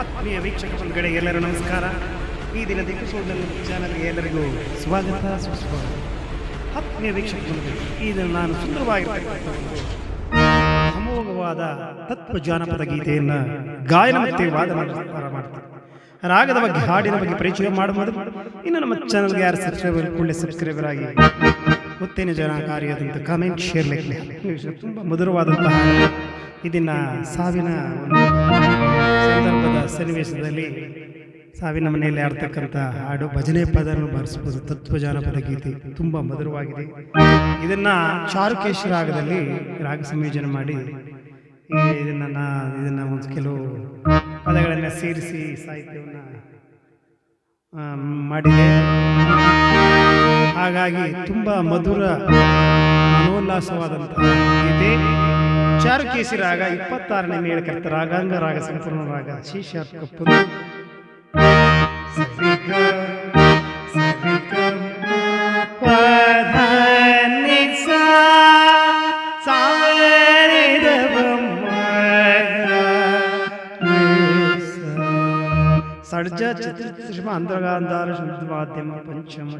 ಆತ್ಮೀಯ ವೀಕ್ಷಕ ಬಂಧುಗಳೇ ಎಲ್ಲರೂ ನಮಸ್ಕಾರ. ಈ ದಿನದ ಎಪಿಸೋಡ್ನಲ್ಲಿ ಚಾನಲ್ಗೆ ಎಲ್ಲರಿಗೂ ಸ್ವಾಗತ, ಸುಸ್ವಾಗತ. ಆತ್ಮೀಯ ವೀಕ್ಷಕ ಬಂಧುಗಳು, ಈ ದಿನ ನಾನು ಸುಂದರವಾಗಿರ್ತಕ್ಕಂಥ ಅಮೋಘವಾದ ತತ್ವ ಜಾನಪದ ಗೀತೆಯನ್ನು ಗಾಯನ ಮತ್ತೆ ವಾದ ಮಾಡ್ತೀನಿ. ರಾಗದ ಬಗ್ಗೆ, ಹಾಡಿನ ಬಗ್ಗೆ ಪರಿಚಯ ಮಾಡುವುದು ಇನ್ನು ನಮ್ಮ ಚಾನಲ್ಗೆ ಯಾರು ಸಬ್ಸ್ಕ್ರೈಬರ್ ಕೂಡಲೇ ಸಬ್ಸ್ಕ್ರೈಬರ್ ಆಗಿ ಉತ್ತೇನ ಕಾರ್ಯದಂತ ಕಾಮೆಂಟ್ ಶೇರ್ ಲೈಕ್ ತುಂಬ ಮಧುರವಾದಂತಹ. ಇದನ್ನ ಸಾವಿನ ಒಂದು ಸಂದರ್ಭದ ಸನ್ನಿವೇಶದಲ್ಲಿ ಸಾವಿನ ಮನೆಯಲ್ಲಿ ಆಡ್ತಕ್ಕಂಥ ಹಾಡು ಭಜನೆ ಪದವನ್ನು ಬಾರಿಸಬಹುದು. ತತ್ವ ಜಾನಪದ ಗೀತೆ ತುಂಬ ಮಧುರವಾಗಿದೆ. ಇದನ್ನ ಚಾರುಕೇಶ್ ರಾಗದಲ್ಲಿ ರಾಗ ಸಂಯೋಜನೆ ಮಾಡಿ ಇದನ್ನ ನಾ, ಇದನ್ನ ಒಂದು ಕೆಲವು ಪದಗಳನ್ನ ಸೇರಿಸಿ ಸಾಹಿತ್ಯವನ್ನು ಮಾಡಿದೆ. ಹಾಗಾಗಿ ತುಂಬ ಮಧುರ, ಮನೋಲ್ಲಾಸವಾದಂತಹ ಗೀತೆ. ಚಾರುಕೇಸಿ ರಾಗ, ಇಪ್ಪತ್ತಾರನೇ ಮೇಳಕರ್ತ ರಾಗಾಂಗ ರಾಗ ಸಂಪೂರ್ಣ ರಾಗ ಶೀಶಾತ್ಕಪ್ಪು ಸಡ್ಜ ಚಿತ್ರ ಅಂಧಗಾಂಧಾರ, ಶುದ್ಧ ಮಾಧ್ಯಮ ಪಂಚಮ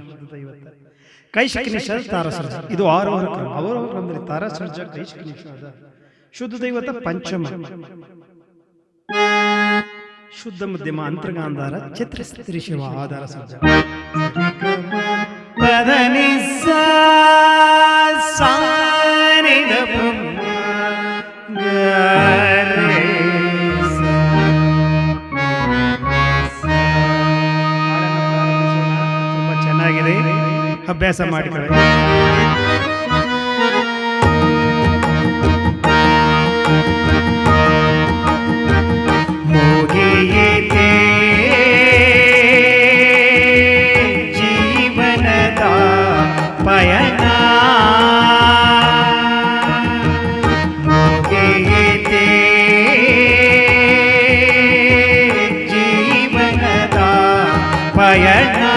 ಕೈಶಿಕ ನಿಷಾದ ತಾರಸರ್ಜ. ಇದು ಆರು ಕ್ರಮ. ಅವರವರ ಕ್ರಮದಲ್ಲಿ ತಾರಸರ್ಜ. ಶುದ್ಧ ದೈವತ ಪಂಚಮ. ಶುದ್ಧ ಮಧ್ಯಮ ಅಂತರ್ಗಾಂಧಾರ ಚಿತ್ರ ಸ್ತ್ರೀ ಶಿವ ಆಧಾರ ಸಜ್ಜ. ತುಂಬಾ ಚೆನ್ನಾಗಿದೆ. ಅಭ್ಯಾಸ ಮಾಡಿಕೊಳ್ಳಿ நாராயணா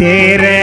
தேரே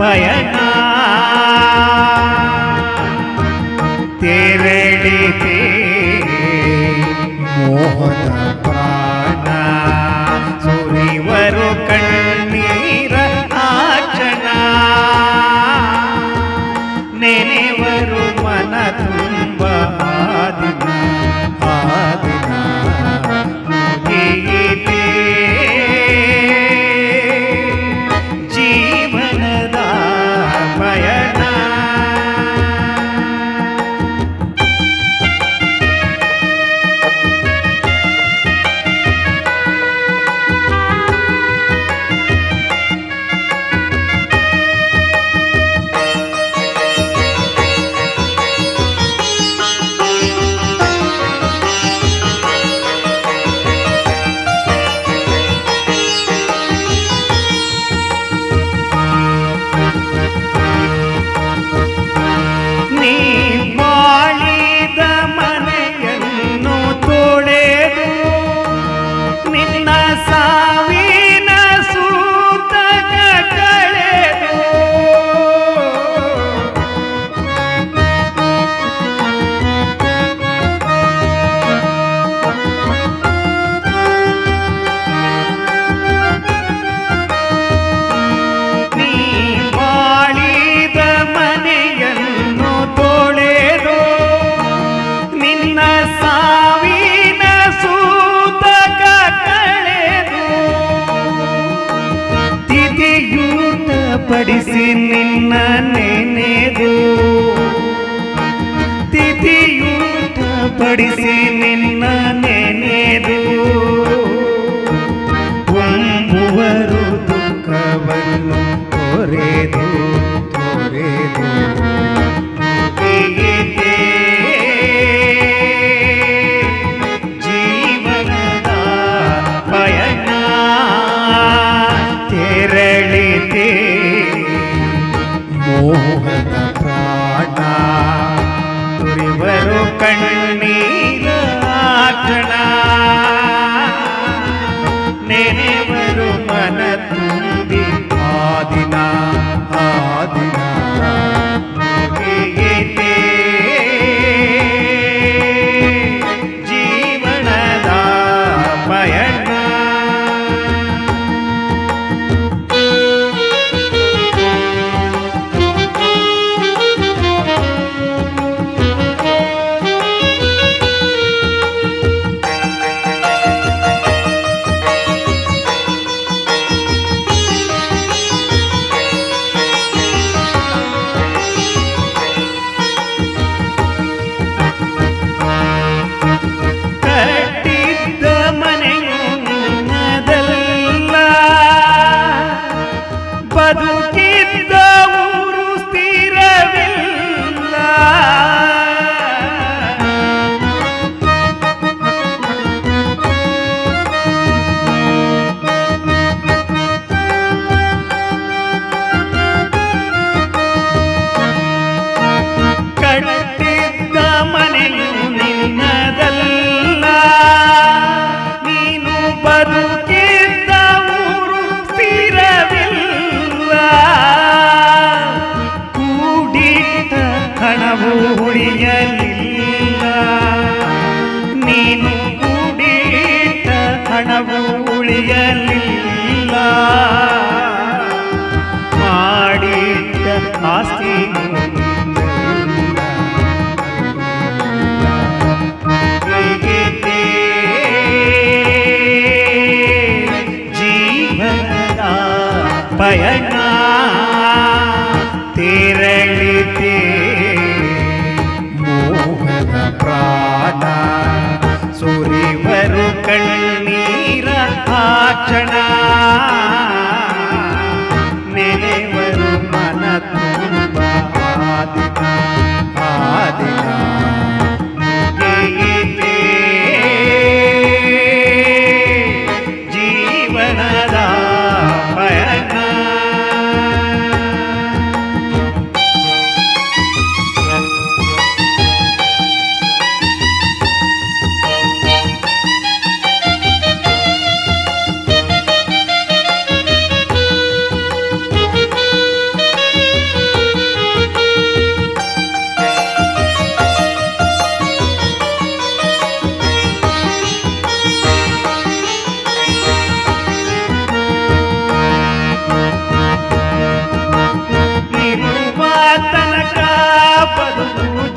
பயனா ನುಡಿ ನಿನ್ನ ನೆನೆದು ತುಂಬುವರು ದುಃಖವನ್ನು ತೊರೆದು ತೊರೆದು ಜೀವನದ ಪಯಣ ತೆರಳಿದೆ ಮೋಹದ ಪ್ರಾಣ ತುರಿವರು ಕಣ್ಣಿ ಮರಣವು ಉಳಿಯಲಿಲ್ಲ ನೀನು ಕುಡಿತ ಹಣವು ಉಳಿಯಲಿಲ್ಲ ಮಾಡಿದ್ದ ಆಸ್ತಿ பயண વાસણા ચંદ્ર બધું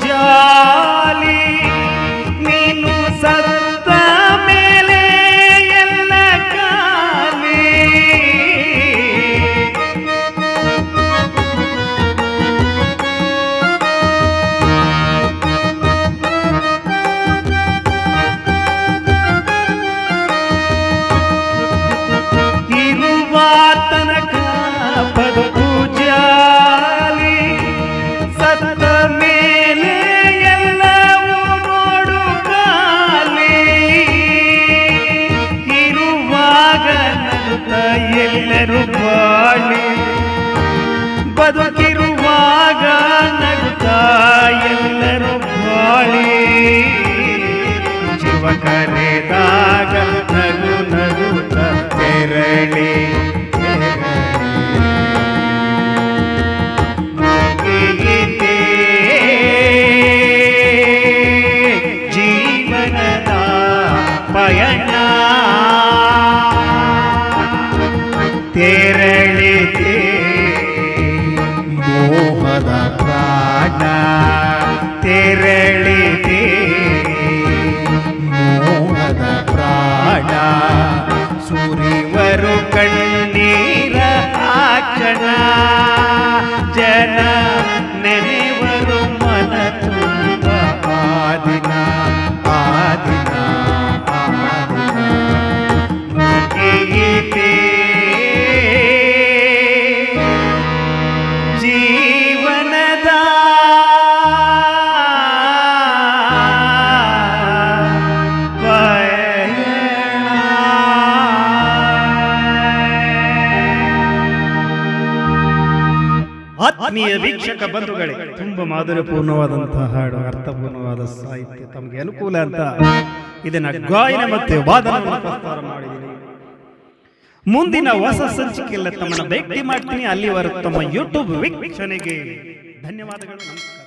ತೆರಳಿತೆ ಮೋಹದ ಪ್ರಾಣ ತೆರಳಿತೆ ಮೋಹದ ಪ್ರಾಣ ಸುರಿವರು ಕಣ್ಣೀರ ಆಚಣ ಜನ ಆತ್ಮೀಯ ವೀಕ್ಷಕ ಬಂಧುಗಳೇ, ತುಂಬಾ ಮಾಧುರ್ಯಪೂರ್ಣವಾದಂತಹ ಹಾಡು ಅರ್ಥಪೂರ್ಣವಾದ ಸಾಹಿತ್ಯ ತಮಗೆ ಅನುಕೂಲ ಅಂತ ಇದನ್ನ ಗಾಯನ ಮತ್ತೆ ಪ್ರಸ್ತಾರ ಮಾಡಿದ್ದೀನಿ. ಮುಂದಿನ ಹೊಸ ಸಂಚಿಕೆಯಲ್ಲ ತಮ್ಮನ್ನ ಭೇಟಿ ಮಾಡ್ತೀನಿ. ಅಲ್ಲಿವರೆಗೂ ತಮ್ಮ ಯೂಟ್ಯೂಬ್ ವೀಕ್ಷಣೆಗೆ ಧನ್ಯವಾದಗಳು, ನಮಸ್ಕಾರ.